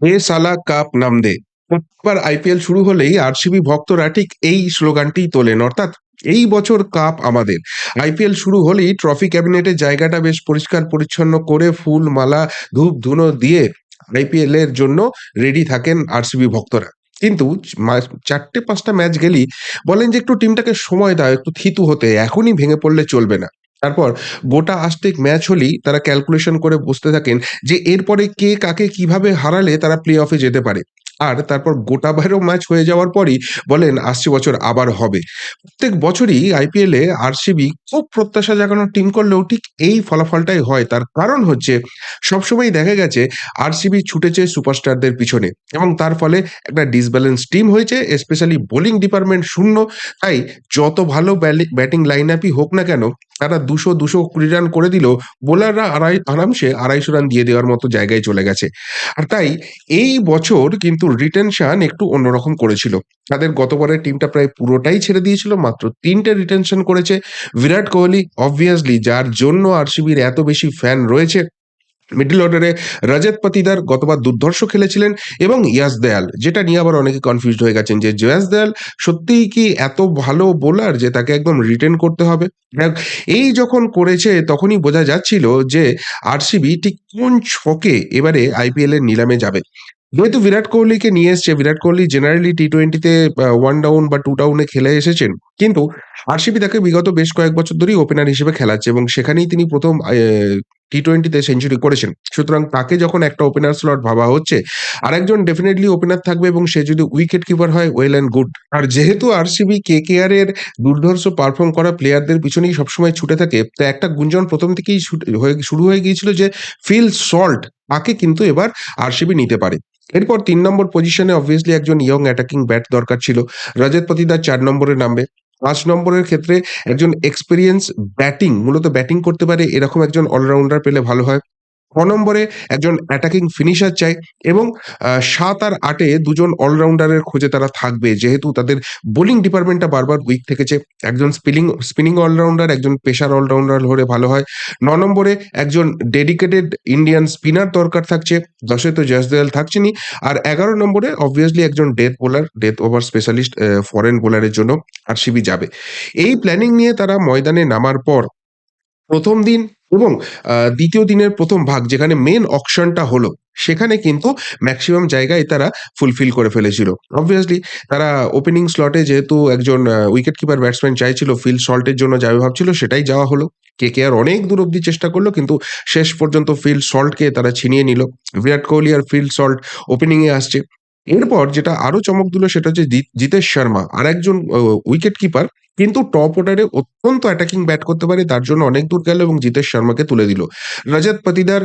এ সালা কাপ নাম দে। প্রত্যেকবার আইপিএল শুরু হলেই আরসিবি ভক্তরা ঠিক এই স্লোগানটিই তোলেন, অর্থাৎ এই বছর কাপ আমাদের। আইপিএল শুরু হলেই ট্রফি ক্যাবিনেটের জায়গাটা বেশ পরিষ্কার পরিচ্ছন্ন করে ফুল, মালা, ধূপ, ধুনো দিয়ে আইপিএল এর জন্য রেডি থাকেন আরসিবি ভক্তরা। কিন্তু চারটে পাঁচটা ম্যাচ গেলেই বলেন যে একটু টিমটাকে সময় দাও, একটু থিতু হতে, এখনই ভেঙে পড়লে চলবে না। তারপর গোটা আস্তিক ম্যাচ হলেই তারা ক্যালকুলেশন করে বসতে থাকেন যে এরপরে কে কাকে কীভাবে হারালে তারা প্লে অফে যেতে পারে। আর তারপর গোটা বাইরেও ম্যাচ হয়ে যাওয়ার পরই বলেন, আসছে বছর আবার হবে। প্রত্যেক বছরই আইপিএল আরসিবি খুব প্রত্যাশা জাগানোর টিম করলেও ঠিক এই ফলাফলটাই হয়। তার কারণ হচ্ছে সবসময় দেখা গেছে আরসিবি ছুটেছে সুপারস্টারদের পিছনে এবং তার ফলে একটা ডিসব্যালেন্স টিম হয়েছে স্পেশালি বোলিং ডিপার্টমেন্ট শূন্য। তাই যত ভালো ব্যাটিং লাইন আপই হোক না কেন তারা দুশো দুশো কুড়ি রান করে দিল। বোলাররা আড়াই, আরামসে আড়াইশো রান দিয়ে দেওয়ার মতো জায়গায় চলে গেছে। আর তাই এই বছর কিন্তু রিটেনশন একটু অন্যরকম করেছিল। তাদের গতবারের টিমটা প্রায় পুরোটাই ছেড়ে দিয়েছিল, মাত্র তিনটে রিটেনশন করেছে। বিরাট কোহলি অবভিয়াসলি যার জন্য আরসিবির এত বেশি ফ্যান রয়েছে মিডল অর্ডারে রজত পাতিদার গতবার দুর্ধর্ষ খেলেছিলেন এবং ইয়াস দয়াল যেটা নিয়ে আবার অনেকে কনফিউজড হয়ে গেছেন যে জয়াস দয়াল সত্যিই কি এত ভালো বোলার যে তাকে একদম রিটেন করতে হবে? এই যখন করেছে তখনই বোঝা যাচ্ছিল যে আরসিবি ঠিক কোন ছকে এবারে আইপিএল এর নিলামে যাবে। যেহেতু বিরাট কোহলিকে নিয়ে এসছে, বিরাট কোহলি জেনারেলি টি টোয়েন্টিতে ওয়ান ডাউন বা টু ডাউনে খেলে এসেছেন। কিন্তু আরসিবি তাকে বিগত বেশ কয়েক বছর ধরেই ওপেনার হিসেবে খেলাচ্ছে এবং সেখানেই তিনি প্রথম টি টোয়েন্টিতে সেঞ্চুরি করেছেন। সুতরাং তাকে যখন একটা ওপেনার স্লট ভাবা হচ্ছে আর একজন ডেফিনেটলি ওপেনার থাকবে এবং সে যদি উইকেট কিপার হয় ওয়েল অ্যান্ড গুড আর যেহেতু আরসিবি কে কে আর এর দুর্ধর্ষ পারফর্ম করা প্লেয়ারদের পিছনেই সবসময় ছুটে থাকে, তো একটা গুঞ্জন প্রথম থেকেই শুরু হয়ে গিয়েছিল যে ফিল সল্ট তাকে কিন্তু এবার আরসিবি নিতে পারে। এরপর তিন নম্বর পজিশনে অবভিয়াসলি একজন ইয়ং অ্যাটাকিং ব্যাট দরকার ছিল। রজত পাতিদার চার নম্বরে নামবে। পাঁচ নম্বরের ক্ষেত্রে একজন এক্সপিরিয়েন্স ব্যাটিং মূলত ব্যাটিং করতে পারে, এরকম একজন অলরাউন্ডার পেলে ভালো হয়। ছ নম্বরে একজন অ্যাটাকিং ফিনিশার চাই এবং সাত আর আটে দুজন অলরাউন্ডারের খোঁজে তারা থাকবে। যেহেতু তাদের বোলিং ডিপার্টমেন্টটা বারবার উইক থেকেছে। একজন স্পিনিং স্পিনিং অলরাউন্ডার একজন পেশার অলরাউন্ডার হলে ভালো হয়। ন নম্বরে একজন ডেডিকেটেড ইন্ডিয়ান স্পিনার দরকার থাকছে দশে তো জয়সদয়াল থাকছেনই। আর এগারো নম্বরে অবভিয়াসলি একজন death bowler death over specialist foreign বোলারের জন্য আরসিবি যাবে। এই প্ল্যানিং নিয়ে তারা ময়দানে নামার পর প্রথম দিন এবং দ্বিতীয় দিনের প্রথম ভাগ যেখানে মেন অকশনটা হলো, সেখানে কিন্তু ম্যাক্সিমাম জায়গায় তারা ফুলফিল করে ফেলেছিল। অবভিয়াসলি তারা ওপেনিং স্লটে যেহেতু একজন উইকেট কিপার ব্যাটসম্যান চাইছিল ফিল সল্টের জন্য যাবে ভাবছিল, সেটাই যাওয়া হলো। কে কে আর অনেক দূর অব্দি চেষ্টা করল, কিন্তু শেষ পর্যন্ত ফিল্ড সল্টকে তারা ছিনিয়ে নিল। বিরাট কোহলি আর ফিল্ড সল্ট ওপেনিং এ আসছে। এরপর যেটা আরও চমক দিল, সেটা হচ্ছে জিতেশ শর্মা। আর একজন উইকেট কিপার কিন্তু টপ অর্ডারে অত্যন্ত অ্যাটাকিং ব্যাট করতে পারে, তার জন্য অনেক দূর গেল এবং জিতেশ শর্মাকে তুলে দিল। রজত পাতিদার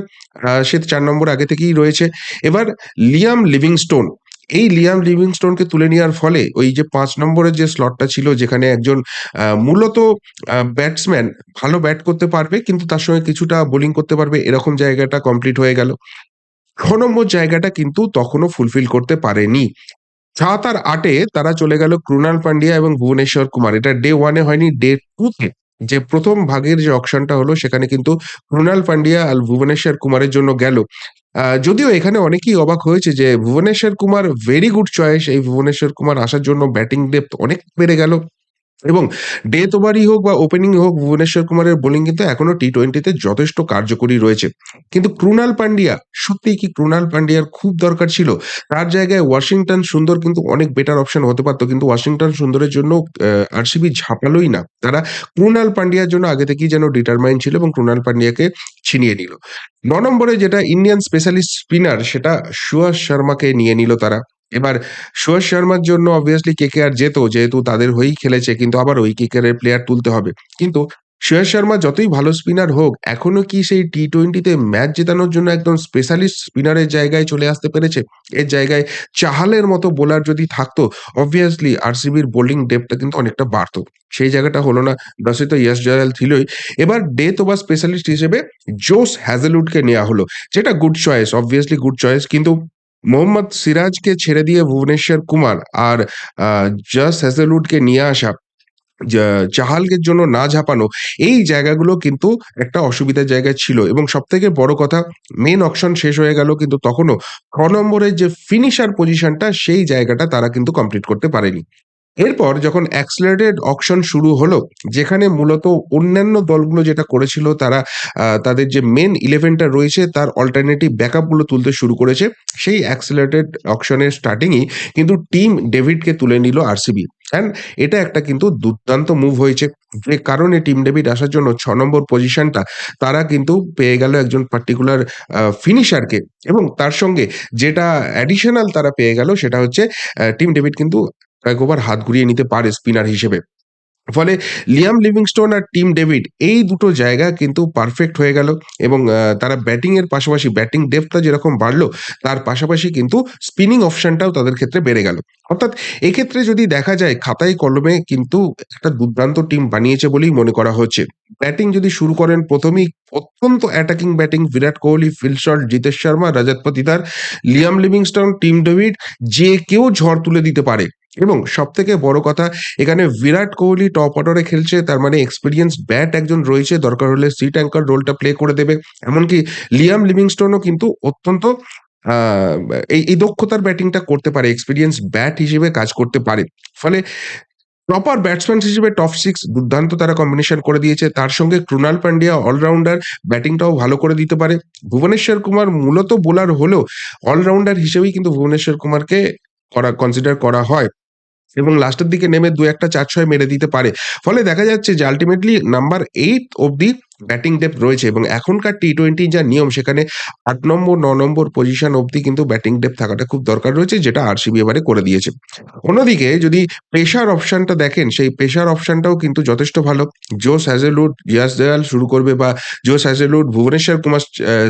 সে চার নম্বর আগে থেকেই রয়েছে। এবার লিয়াম লিভিংস্টোন, এই লিয়াম লিভিংস্টোনকে তুলে নেওয়ার ফলে ওই যে পাঁচ নম্বরের যে স্লটটা ছিল, যেখানে একজন মূলত ব্যাটসম্যান ভালো ব্যাট করতে পারবে, কিন্তু তার সঙ্গে কিছুটা বোলিং করতে পারবে, এরকম জায়গাটা কমপ্লিট হয়ে গেল। ছ নম্বর জায়গাটা কিন্তু তখনও ফুলফিল করতে পারেনি। সাত আর আটে তারা চলে গেল ক্রুনাল পান্ডিয়া এবং ভুবনেশ্বর কুমার। এটা ডে ওয়ানে হয়নি ডে টু তে যে প্রথম ভাগের যে অকশনটা হলো, সেখানে কিন্তু ক্রুনাল পান্ডিয়া আর ভুবনেশ্বর কুমারের জন্য গেল। যদিও এখানে অনেকেই অবাক হয়েছে যে Bhuvneshwar Kumar very good choice এই ভুবনেশ্বর কুমার আসার জন্য ব্যাটিং ডেপথ অনেক বেড়ে গেল। এবং ডেথ ওভারই হোক বা ওপেনিং হোক, ভুবনেশ্বর কুমারের বোলিং কিন্তু এখনও টি টোয়েন্টিতে যথেষ্ট কার্যকরী রয়েছে। কিন্তু ক্রুনাল পান্ডিয়া, সত্যিই কি ক্রুনাল পান্ডিয়ার খুব দরকার ছিল? তার জায়গায় ওয়াশিংটন সুন্দর কিন্তু অনেক বেটার অপশন হতে পারতো, কিন্তু ওয়াশিংটন সুন্দরের জন্য আরসিবি ঝাঁপালোই না। তারা ক্রুনাল পান্ডিয়ার জন্য আগে থেকেই যেন ডিটারমাইন ছিল এবং ক্রুনাল পান্ডিয়াকে ছিনিয়ে নিল। ন নম্বরে যেটা ইন্ডিয়ান স্পেশালিস্ট স্পিনার সেটা সুয়াস শর্মাকে নিয়ে নিল তারা। এবার সুয়াস শর্মার জন্য অবভিয়াসলি কে কে আর যেত, যেহেতু তাদের হয়েই খেলেছে, কিন্তু আবার ওই কে এর প্লেয়ার তুলতে হবে। কিন্তু সুয়াস শর্মা যতই ভালো স্পিনার হোক, এখনও কি সেই টি টোয়েন্টিতে ম্যাচ জেতানোর জন্য একদম স্পেশালিস্ট স্পিনারের জায়গায় চলে আসতে পেরেছে? এর জায়গায় চাহালের মতো বোলার যদি থাকতো অবভিয়াসলি আরসিবির বোলিং ডেপটা কিন্তু অনেকটা বাড়তো। সেই জায়গাটা হলো না দশে তো ইয়াস জয়াল ছিলই এবার ডেথ ওভার স্পেশালিস্ট হিসেবে জোস হ্যাজেলউডকে নেওয়া হলো, যেটা good choice obviously good choice কিন্তু মোহাম্মদ সিরাজকে ছেড়ে দিয়ে ভুবনেশ্বর কুমার আর জাস হ্যাজেলউডকে নিয়ে আসা চাহালকের জন্য না ঝাঁপানো, এই জায়গাগুলো কিন্তু একটা অসুবিধার জায়গা ছিল এবং সব থেকে বড় কথা মেন অপশন শেষ হয়ে গেল কিন্তু তখনও ছ নম্বরের যে ফিনিশার পজিশনটা সেই জায়গাটা তারা কিন্তু কমপ্লিট করতে পারেনি। এরপর যখন অ্যাক্সেলারেটেড অকশন শুরু হলো, যেখানে মূলত অন্যান্য দলগুলো যেটা করেছিল তারা তাদের যে মেন ইলেভেনটা রয়েছে তার অল্টারনেটিভ ব্যাকআপগুলো তুলতে শুরু করেছে। সেই অ্যাক্সেলারেটেড অকশনের স্টার্টিংই কিন্তু টিম ডেভিডকে তুলে নিল আরসিবি। অ্যান্ড এটা একটা কিন্তু দুর্দান্ত মুভ হয়েছে। যে কারণে টিম ডেভিড আসার জন্য ছ নম্বর পজিশনটা তারা কিন্তু পেয়ে গেল একজন পার্টিকুলার ফিনিশারকে এবং তার সঙ্গে যেটা অ্যাডিশনাল তারা পেয়ে গেল সেটা হচ্ছে টিম ডেভিড কিন্তু এক ওভার হাত ঘুরিয়ে নিতে পারে স্পিনার হিসেবে। ফলে লিয়াম লিভিংস্টোন আর টিম ডেভিড এই দুটো জায়গা কিন্তু পারফেক্ট হয়ে গেল এবং তারা ব্যাটিং এর পাশাপাশি ব্যাটিং ডেপথটা যেরকম বাড়লো, তার পাশাপাশি কিন্তু স্পিনিং অপশনটাও তাদের ক্ষেত্রে বেড়ে গেল। অর্থাৎ এক্ষেত্রে যদি দেখা যায় খাতায় কলমে কিন্তু একটা দুর্দান্ত টিম বানিয়েছে বলেই মনে করা হচ্ছে। ব্যাটিং যদি শুরু করেন ১ম এই অত্যন্ত attacking batting Virat Kohli, Phil Salt, Jitesh Sharma, Rajat Patidar, Liam Livingstone, Tim David যে কেউ ঝড় তুলে দিতে পারে এবং সব থেকে বড় কথা, এখানে বিরাট কোহলি টপ অর্ডারে খেলছে, তার মানে এক্সপিরিয়েন্স ব্যাট একজন রয়েছে, দরকার হলে সিট অ্যাঙ্কার রোলটা প্লে করে দেবে। এমনকি লিয়াম লিভিংস্টোনও কিন্তু অত্যন্ত এই এই দক্ষতার ব্যাটিংটা করতে পারে। এক্সপিরিয়েন্স ব্যাট হিসেবে কাজ করতে পারে। ফলে প্রপার ব্যাটসম্যান হিসেবে টপ সিক্স দুর্দান্ত তারা কম্বিনেশন করে দিয়েছে। তার সঙ্গে ক্রুনাল পান্ডিয়া অলরাউন্ডার ব্যাটিংটাও ভালো করে দিতে পারে। ভুবনেশ্বর কুমার মূলত বোলার হলেও অলরাউন্ডার হিসেবেই কিন্তু ভুবনেশ্বর কুমারকে করা কনসিডার করা হয় এবং লাস্টের দিকে নেমে ২-১ টা ৪-৬ মেরে দিতে পারে। ফলে দেখা যাচ্ছে যে আল্টিমেটলি নাম্বার এইট অব্দি ব্যাটিং ডেপথ রয়েছে এবং এখনকার টি-টোয়েন্টি যা নিয়ম সেখানে আট নম্বর, ন নম্বর পজিশন অব্দি কিন্তু ব্যাটিং ডেপথ থাকাটা খুব দরকার রয়েছে যেটা আরসিবি এবারে করে দিয়েছে। অন্যদিকে যদি পেসার অপশনটা দেখেন সেই পেসার অপশনটাও কিন্তু যথেষ্ট ভালো। জোস হ্যাজেলউড, ইয়াস দয়াল শুরু করবে বা Josh Hazlewood, Bhuvneshwar Kumar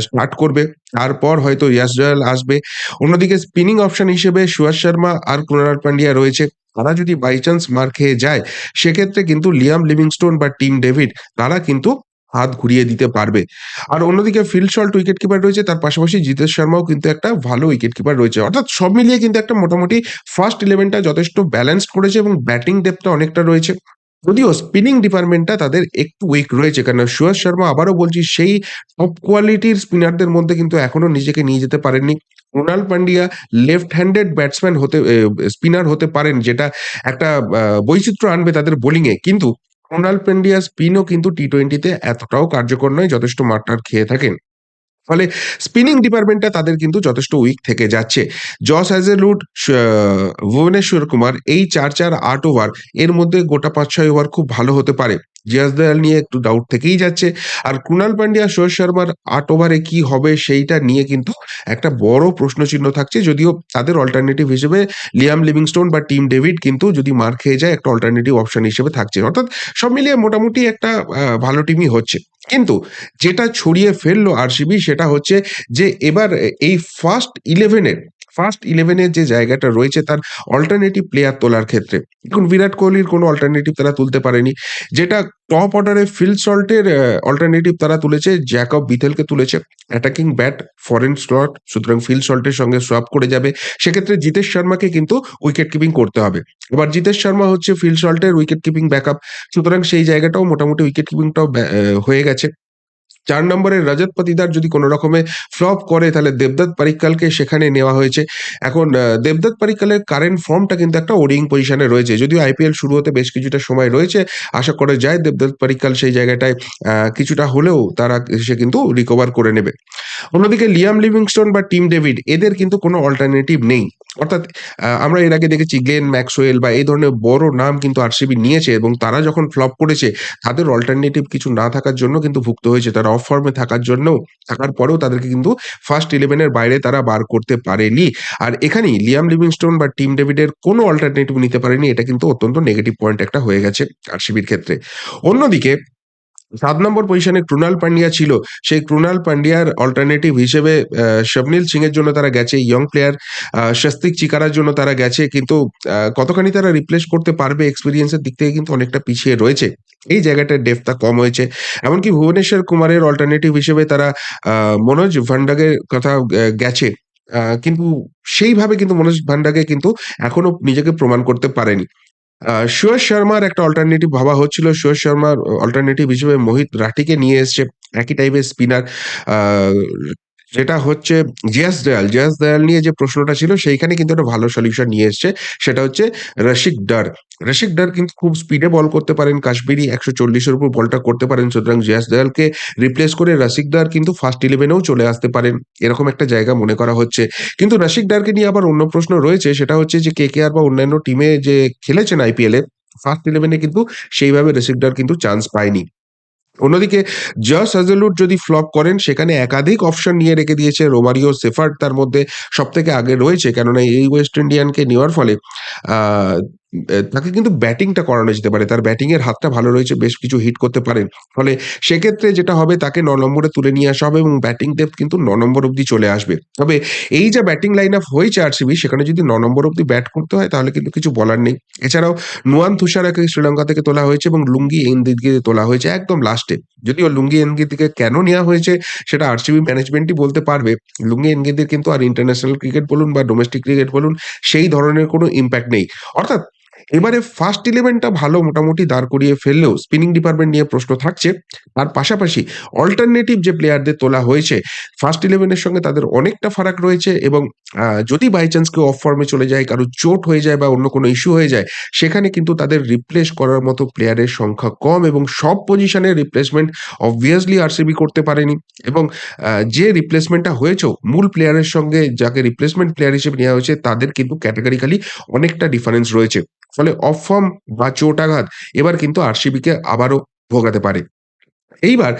start করবে। তারপর হয়তো ইয়াস দয়াল আসবে। অন্যদিকে স্পিনিং অপশন হিসেবে সুয়াস শর্মা আর ক্রুনাল পান্ডিয়া রয়েছে। তারা যদি বাই চান্স মার খেয়ে যায়, সেক্ষেত্রে কিন্তু লিয়াম লিভিংস্টোন বা টিম ডেভিড তারা কিন্তু হাত ঘুরিয়ে দিতে পারবে। আর অন্যদিকে ফিল সল্ট উইকেট কিপার রয়েছে তার পাশাপাশি জিতেশ শর্মাও কিন্তু একটা ভালো উইকেট কিপার রয়েছে। অর্থাৎ সব মিলিয়ে কিন্তু একটা মোটামুটি ফার্স্ট 11 টা যথেষ্ট ব্যালেন্সড করেছে এবং ব্যাটিং ডেপটা অনেকটা রয়েছে। যদিও স্পিনিং ডিপার্টমেন্টটা তাদের একটু উইক রয়েছে কারণ সুয়াস শর্মা আবারও বলছি সেই টপ কোয়ালিটির স্পিনারদের মধ্যে কিন্তু এখনও নিজেকে নিয়ে যেতে পারেননি। Krunal Pandya left handed batsman হতে স্পিনার হতে পারেন যেটা একটা বৈচিত্র্য আনবে তাদের বোলিংয়ে। কিন্তু ক্রুনাল পান্ডিয়া স্পিনও কিন্তু টি টোয়েন্টিতে এতটাও কার্যকর নয় যথেষ্ট মার-টার খেয়ে থাকেন। ফলে স্পিনিং ডিপার্টমেন্টটা তাদের কিন্তু যথেষ্ট উইক থেকে যাচ্ছে। জস হ্যাজেলউড, স ভুবনেশ্বর কুমার এই ৪-৪ ৮ ওভার এর মধ্যে গোটা ৫-৬ ওভার খুব ভালো হতে পারে। জিয়াস দয়াল নিয়ে একটু ডাউট থেকেই যাচ্ছে। আর ক্রুনাল পান্ডিয়া, সুয়াস শর্মার আট ওভারে কি হবে সেইটা নিয়ে কিন্তু একটা বড় প্রশ্নচিহ্ন থাকছে। যদিও তাদের অল্টারনেটিভ হিসেবে লিয়াম লিভিংস্টোন বা টিম ডেভিড কিন্তু যদি মার খেয়ে যায় একটা অল্টারনেটিভ অপশন হিসেবে থাকছে। অর্থাৎ সব মিলিয়ে মোটামুটি একটা ভালো টিমই হচ্ছে। কিন্তু যেটা ছড়িয়ে ফেলল আরসিবি সেটা হচ্ছে যে এবার এই ফার্স্ট 11 এর ফার্স্ট 11 এর যে জায়গাটা রয়েছে তার অল্টারনেটিভ প্লেয়ার তোলার ক্ষেত্রে। এখন বিরাট কোহলির কোনো অল্টারনেটিভ তারা তুলতে পারেনি। যেটা টপ অর্ডারে ফিল্ড সল্টের অল্টারনেটিভ তারা তুলেছে, জ্যাকব বিথেলকে তুলেছে। অ্যাটাকিং ব্যাট, ফরেন স্লট সুতরাং ফিল সল্টের সঙ্গে সোয়াপ করে যাবে। সেক্ষেত্রে জিতেশ শর্মাকে কিন্তু উইকেট কিপিং করতে হবে। এবার জিতেশ শর্মা হচ্ছে ফিল্ড সল্টের উইকেট কিপিং ব্যাকআপ। সুতরাং সেই জায়গাটাও মোটামুটি উইকেট কিপিংটাও হয়ে গেছে। ৪ নম্বরে রজত পাতিদার যদি কোনো রকমে ফ্লপ করে, তাহলে দেবদত্ত পাডিক্কালকে সেখানে নেওয়া হয়েছে। এখন দেবদত্ত পাডিক্কালের কারেন্ট ফর্মটা কিন্তু একটা ওডিইং পজিশনে রয়েছে। যদিও আইপিএল শুরু হতে বেশ কিছুটা সময় রয়েছে। আশা করা যায় দেবদত্ত পাডিক্কাল সেই জায়গাটায় কিছুটা হলেও তারা সে কিন্তু রিকভার করে নেবে। অন্যদিকে লিয়াম লিভিংস্টোন বা টিম ডেভিড, এদের কিন্তু কোনো অল্টারনেটিভ নেই। অর্থাৎ আমরা এর আগে দেখেছি গ্লেন ম্যাক্সওয়েল বা এই ধরনের বড় নাম কিন্তু আরসিবি নিয়েছে এবং তারা যখন ফ্লপ করেছে, তাদের অল্টারনেটিভ কিছু না থাকার জন্য কিন্তু ভুক্ত হয়েছে। তারা অফ ফর্মে থাকার জন্যও, থাকার পরেও তাদেরকে কিন্তু ফার্স্ট ইলেভেনের বাইরে তারা বার করতে পারেনি। আর এখানেই লিয়াম লিভিংস্টোন বা টিম ডেভিডের কোনো অল্টারনেটিভ নিতে পারেনি। এটা কিন্তু অত্যন্ত নেগেটিভ পয়েন্ট একটা হয়ে গেছে আরসিবির ক্ষেত্রে। অন্যদিকে ৭ নম্বর পজিশনে ক্রুনাল পান্ডিয়া ছিল। সেই ক্রুনাল পান্ডিয়ার অল্টারনেটিভ হিসেবে স্বপ্নিল সিং এর জন্য তারা গেছে। ইয়ং প্লেয়ার স্বস্তিক চিকারার জন্য তারা গেছে। কিন্তু কতখানি তারা রিপ্লেস করতে পারবে এক্সপিরিয়েন্সের দিক থেকে কিন্তু অনেকটা পিছিয়ে রয়েছে। এই জায়গাটায় ডেপথটা কম হয়েছে। এমনকি ভুবনেশ্বর কুমারের অল্টারনেটিভ হিসেবে তারা মনোজ ভান্ডারের কথা গেছে। কিন্তু সেইভাবে কিন্তু মনোজ ভান্ডাকে কিন্তু এখনও নিজেকে প্রমাণ করতে পারেনি। আ সুয়শ শর্মার একটা অল্টারনেটিভ ভাবা হচ্ছিল। সুয়শ শর্মার অল্টারনেটিভ হিসেবে মোহিত রাঠিকে নিয়ে এসছে। একই টাইপের স্পিনার। যেটা হচ্ছে জিয়াস দয়াল। জেয়াস দয়াল নিয়ে যে প্রশ্নটা ছিল, সেইখানে কিন্তু একটা ভালো সলিউশন নিয়ে এসছে। সেটা হচ্ছে রশিক ডার। রশিক ডার কিন্তু খুব স্পিডে বল করতে পারেন। কাশ্মীরি ১৪০ এর উপর বলটা করতে পারেন। সুতরাং জেয়াস দয়ালকে রিপ্লেস করে রশিক ডার কিন্তু ফার্স্ট ইলেভেনেও চলে আসতে পারেন। এরকম একটা জায়গা মনে করা হচ্ছে। কিন্তু রশিক ডারকে নিয়ে আবার অন্য প্রশ্ন রয়েছে, সেটা হচ্ছে যে কেকেআর বা অন্যান্য টিমে যে খেলেছেন আইপিএলে ফার্স্ট ইলেভেনে কিন্তু সেইভাবে রশিক ডার কিন্তু চান্স পায়নি। অন্যদিকে জস হাজেলুট যদি ফ্লপ করেন, সেখানে একাধিক অপশন নিয়ে রেখে দিয়েছে। রোমারিও সেফার্ট তার মধ্যে সব থেকে আগে রয়েছে। কেননা এই ওয়েস্ট ইন্ডিয়ানকে নেওয়ার ফলে তাকে কিন্তু ব্যাটিংটা করানো যেতে পারে। তার ব্যাটিং এর হাতটা ভালো রয়েছে। বেশ কিছু হিট করতে পারেন। ফলে সেক্ষেত্রে যেটা হবে, তাকে ন নম্বরে তুলে নিয়ে আসা হবে এবং ব্যাটিং ডেপথ কিন্তু ন নম্বর অব্দি চলে আসবে। তবে এই যে ব্যাটিং লাইন আপ হয়েছে আরসিবি সেখানে যদি ন নম্বর অব্দি ব্যাট করতে হয়, তাহলে কিন্তু কিছু বলার নেই। এছাড়াও নুয়ান তুষারাকে শ্রীলঙ্কা থেকে তোলা হয়েছে এবং লুঙ্গি এনগিদিকে তোলা হয়েছে একদম লাস্টে। যদিও লুঙ্গি এনগিদিকে কেন নেওয়া হয়েছে, সেটা আরসিবি ম্যানেজমেন্টই বলতে পারবে। লুঙ্গি এনগিদির কিন্তু আর ইন্টারন্যাশনাল ক্রিকেট বলুন বা ডোমেস্টিক ক্রিকেট বলুন, সেই ধরনের কোনো ইম্প্যাক্ট নেই। অর্থাৎ এবারে ফার্স্ট ইলেভেনটা ভালো মোটামুটি দাঁড় করিয়ে ফেললেও স্পিনিং ডিপার্টমেন্ট নিয়ে প্রশ্ন থাকছে। তার পাশাপাশি অল্টারনেটিভ যে প্লেয়ারদের তোলা হয়েছে ফার্স্ট ইলেভেনের সঙ্গে তাদের অনেকটা ফারাক রয়েছে এবং যদি বাই চান্স কেউ অফ ফর্মে চলে যায়, কারও চোট হয়ে যায় বা অন্য কোনো ইস্যু হয়ে যায় সেখানে কিন্তু তাদের রিপ্লেস করার মতো প্লেয়ারের সংখ্যা কম এবং সব পজিশনের রিপ্লেসমেন্ট অবভিয়াসলি আরসিবি করতে পারেনি এবং যে রিপ্লেসমেন্টটা হয়েছেও মূল প্লেয়ারের সঙ্গে যাকে রিপ্লেসমেন্ট প্লেয়ার হিসেবে নেওয়া হয়েছে তাদের কিন্তু ক্যাটেগরিক্যালি অনেকটা ডিফারেন্স রয়েছে। ফলে অফ ফর্ম বা চোট-আঘাত এবার কিন্তু আরসিবিকে আবারও ভোগাতে পারে। এইবার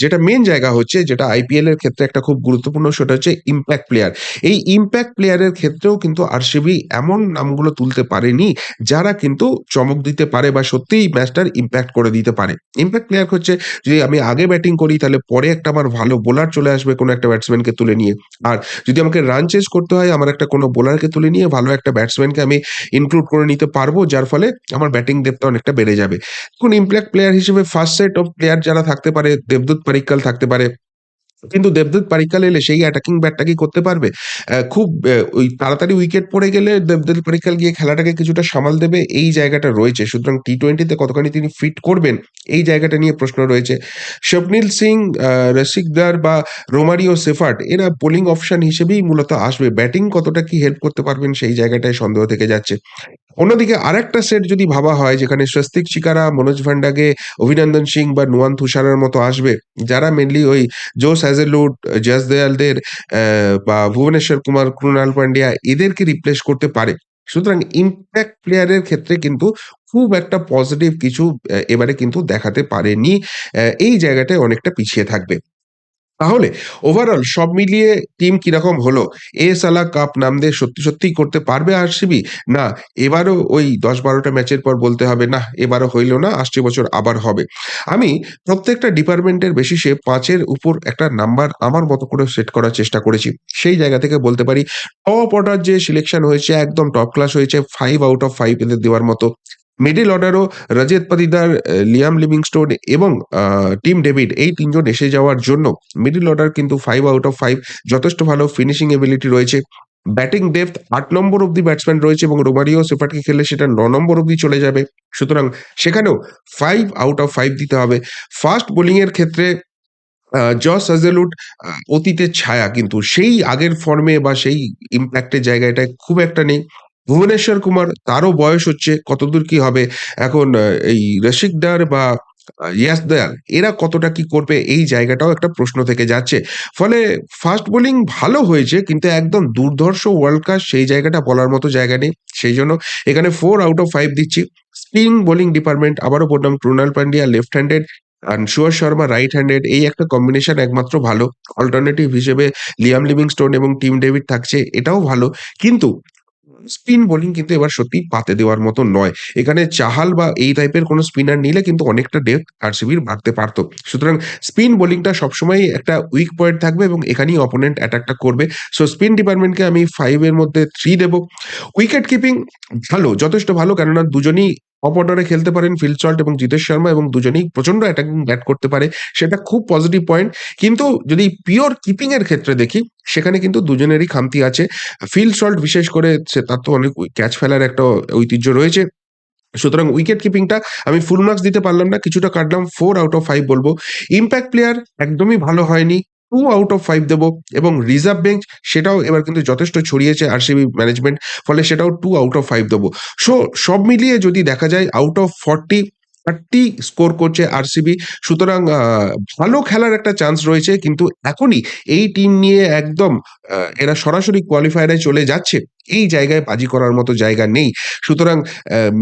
যেটা মেন জায়গা হচ্ছে, যেটা আইপিএল এর ক্ষেত্রে একটা খুব গুরুত্বপূর্ণ, সেটা হচ্ছে ইমপ্যাক্ট প্লেয়ার। এই ইমপ্যাক্ট প্লেয়ারের ক্ষেত্রেও কিন্তু আরসিবি এমন নামগুলো তুলতে পারেনি, যারা কিন্তু চমক দিতে পারে বা সত্যিই ম্যাচটার ইমপ্যাক্ট করে দিতে পারে। ইমপ্যাক্ট প্লেয়ার হচ্ছে, যদি আমি আগে ব্যাটিং করি, তাহলে পরে একটা আমার ভালো বোলার চলে আসবে কোনো একটা ব্যাটসম্যানকে তুলে নিয়ে। আর যদি আমাকে রান চেজ করতে হয়, আমার একটা কোনো বোলারকে তুলে নিয়ে ভালো একটা ব্যাটসম্যানকে আমি ইনক্লুড করে নিতে পারব, যার ফলে আমার ব্যাটিং ডেপথ টা অনেকটা বেড়ে যাবে। এখন ইম্প্যাক্ট প্লেয়ার হিসেবে ফার্স্ট সেট অফ প্লেয়ার যারা থাকতে পারে দেবদূত পাডিক্কাল থাকতে পারে। কিন্তু দেবদূত পাডিক্কাল এলে সেই অ্যাটাকিং ব্যাটটা কি করতে পারবে? খুব ওই তাড়াতাড়ি উইকেট পড়ে গেলে দেবদূত পাডিক্কাল গিয়ে খেলাটাকে কিছুটা সামাল দেবে এই জায়গাটা রয়েছে। সুতরাং টি টোয়েন্টিতে কতখানি তিনি ফিট করবেন এই জায়গাটা নিয়ে প্রশ্ন রয়েছে। স্বপ্নিল সিং, রশিক বা রোমারিও সেফার্ড এরা বোলিং অপশন হিসেবেই মূলত আসবে। ব্যাটিং কতটা কি হেল্প করতে পারবেন সেই জায়গাটায় সন্দেহ থেকে যাচ্ছে। অন্যদিকে আরেকটা সেট যদি ভাবা হয় যেখানে স্বস্তিক চিকারা, মনোজ ভান্ডাগে, অভিনন্দন সিং বা নুয়ান তুষারের মতো আসবে যারা মেনলি ওই জোস হ্যাজেলউড, জয়াস দয়ালদের অ্যা বা ভুবনেশ্বর কুমার, ক্রুনাল পান্ডিয়া এদেরকে রিপ্লেস করতে পারে। সুতরাং ইম্প্যাক্ট প্লেয়ারের ক্ষেত্রে কিন্তু খুব একটা পজিটিভ কিছু অ্যা এবারে কিন্তু দেখাতে পারেনি। এই জায়গাটায় অনেকটা পিছিয়ে থাকবে। তাহলে ওভারঅল সব মিলিয়ে টিম কীরকম হলো? এ-সালা কাপ নাম দিয়ে সত্যি, সত্যিই করতে পারবে আরসিবি? না এবারও ওই দশ বারোটা ম্যাচের পর বলতে হবে না এবারও হইল না আসছে বছর আবার হবে। আমি প্রত্যেকটা ডিপার্টমেন্টের বেসিসে ৫ এর উপর একটা নাম্বার আমার মতো করে সেট করার চেষ্টা করেছি। সেই জায়গা থেকে বলতে পারি টপ অর্ডার যে সিলেকশন হয়েছে একদম টপ ক্লাস হয়েছে ফাইভ আউট অফ ফাইভ এদের দেওয়ার মতো। মিডল অর্ডারও রজত পাটিদার, অ্যা লিয়াম লিভিংস্টোন এবং টিম ডেভিড এই তিনজন এসে যাওয়ার জন্য মিডিল অর্ডার কিন্তু ফাইভ আউট অফ ফাইভ যথেষ্ট ভালো ফিনিশিং এবিলিটি রয়েছে। ব্যাটিং ডেপথ আট নম্বর অব্দি ব্যাটসম্যান রয়েছে এবং রোমারিও সেফার্ডকে খেলে সেটা ন নম্বর অব্দি চলে যাবে। সুতরাং সেখানেও ফাইভ আউট অফ ফাইভ দিতে হবে। ফাস্ট বোলিং এর ক্ষেত্রে জস হাজেলউড আ অতীতের ছায়া কিন্তু সেই আগের ফর্মে বা সেই ইমপ্যাক্ট এর জায়গাটায় খুব একটা নেই। ভুবনেশ্বর কুমার, তারও বয়স হচ্ছে, কতদূর কি হবে? এখন এই রশিক ডার বা ইয়াস দয়াল এরা কতটা কি করবে এই জায়গাটাও একটা প্রশ্ন থেকে যাচ্ছে। ফলে ফাস্ট বোলিং ভালো হয়েছে, কিন্তু একদম দুর্ধর্ষ ওয়ার্ল্ড কাপ সেই জায়গাটা বলার মতো জায়গা নেই। সেই জন্য এখানে ফোর আউট অফ ফাইভ দিচ্ছি। স্পিন বোলিং ডিপার্টমেন্ট আবারও বললাম Krunal Pandya left handed and Suyash Sharma right handed এই একটা কম্বিনেশন একমাত্র ভালো। অল্টারনেটিভ হিসেবে লিয়াম লিভিংস্টোন এবং টিম ডেভিড থাকছে, এটাও ভালো। কিন্তু স্পিন বোলিং কিন্তু এবার সত্যি পাতে দেওয়ার মতো নয়। এখানে চাহাল বা এই টাইপের কোনো স্পিনার নিলে কিন্তু অনেকটা ডেপথ আরসিবির বাড়তে পারত। সুতরাং স্পিন বোলিংটা সবসময় একটা উইক পয়েন্ট থাকবে এবং এখানেই অপোনেন্ট অ্যাটাকটা করবে। সো স্পিন ডিপার্টমেন্টকে আমি ফাইভের মধ্যে থ্রি দেবো উইকেট কিপিং ভালো, যথেষ্ট ভালো কেননা দুজনই টপ অর্ডারে খেলতে পারেন ফিল সল্ট এবং জিতেশ শর্মা এবং দুজনেই প্রচণ্ড অ্যাটাকিং ব্যাট করতে পারে। সেটা খুব পজিটিভ পয়েন্ট। কিন্তু যদি পিওর কিপিং এর ক্ষেত্রে দেখি, সেখানে কিন্তু দুজনেরই খামতি আছে। ফিল সল্ট বিশেষ করে সে তার তো অনেক ক্যাচ ফেলার একটা ঐতিহ্য রয়েছে। সুতরাং উইকেট কিপিংটা আমি ফুল মার্কস দিতে পারলাম না, কিছুটা কাটলাম ফোর আউট অফ ফাইভ বলব ইম্প্যাক্ট প্লেয়ার একদমই ভালো হয়নি টু আউট অফ ফাইভ দেবো এবং রিজার্ভ বেঞ্চ সেটাও এবার কিন্তু যথেষ্ট ছড়িয়েছে আর আরসিবি ম্যানেজমেন্ট ফলে সেটাও টু আউট অফ ফাইভ দেবো। সো সব মিলিয়ে যদি দেখা যায় out of forty thirty score করছে আরসিবি সুতরাং ভালো খেলার একটা চান্স রয়েছে, কিন্তু এখনই এই টিম নিয়ে একদম এরা সরাসরি কোয়ালিফায়ারে চলে যাচ্ছে। এই জায়গায় বাজি করার মতো জায়গা নেই। সুতরাং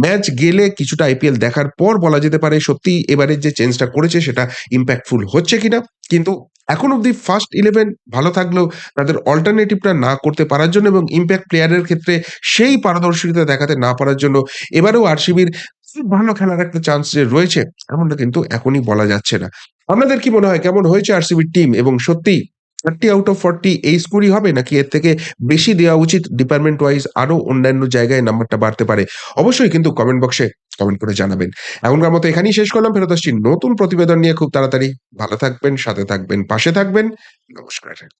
ম্যাচ গেলে কিছুটা আইপিএল দেখার পর বলা যেতে পারে সত্যি এবারের যে চেঞ্জটা করেছে সেটা ইম্প্যাক্টফুল হচ্ছে কিনা। কিন্তু এখন অব্দি ফার্স্ট ইলেভেন ভালো থাকলেও তাদের অল্টারনেটিভটা না করতে পারার জন্য এবং ইম্প্যাক্ট প্লেয়ারের ক্ষেত্রে সেই পারদর্শিতা দেখাতে না পারার জন্য এবারেও আরসিবির ভালো খেলার একটা চান্স যে রয়েছে, এমনটা কিন্তু এখনই বলা যাচ্ছে না। আপনাদের কি মনে হয়, কেমন হয়েছে আরসিবির টিম এবং সত্যি থার্টি আউট অফ ফর্টি এই স্কোরই হবে, নাকি এর থেকে বেশি দেওয়া উচিত? ডিপার্টমেন্ট ওয়াইজ আরও অন্যান্য জায়গায় নাম্বারটা বাড়তে পারে। অবশ্যই কিন্তু কমেন্ট বক্সে কমেন্ট করে জানাবেন। এখনকার মতো এখানেই শেষ করলাম। ফেরত আসছি নতুন প্রতিবেদন নিয়ে খুব তাড়াতাড়ি। ভালো থাকবেন, সাথে থাকবেন, পাশে থাকবেন। নমস্কার।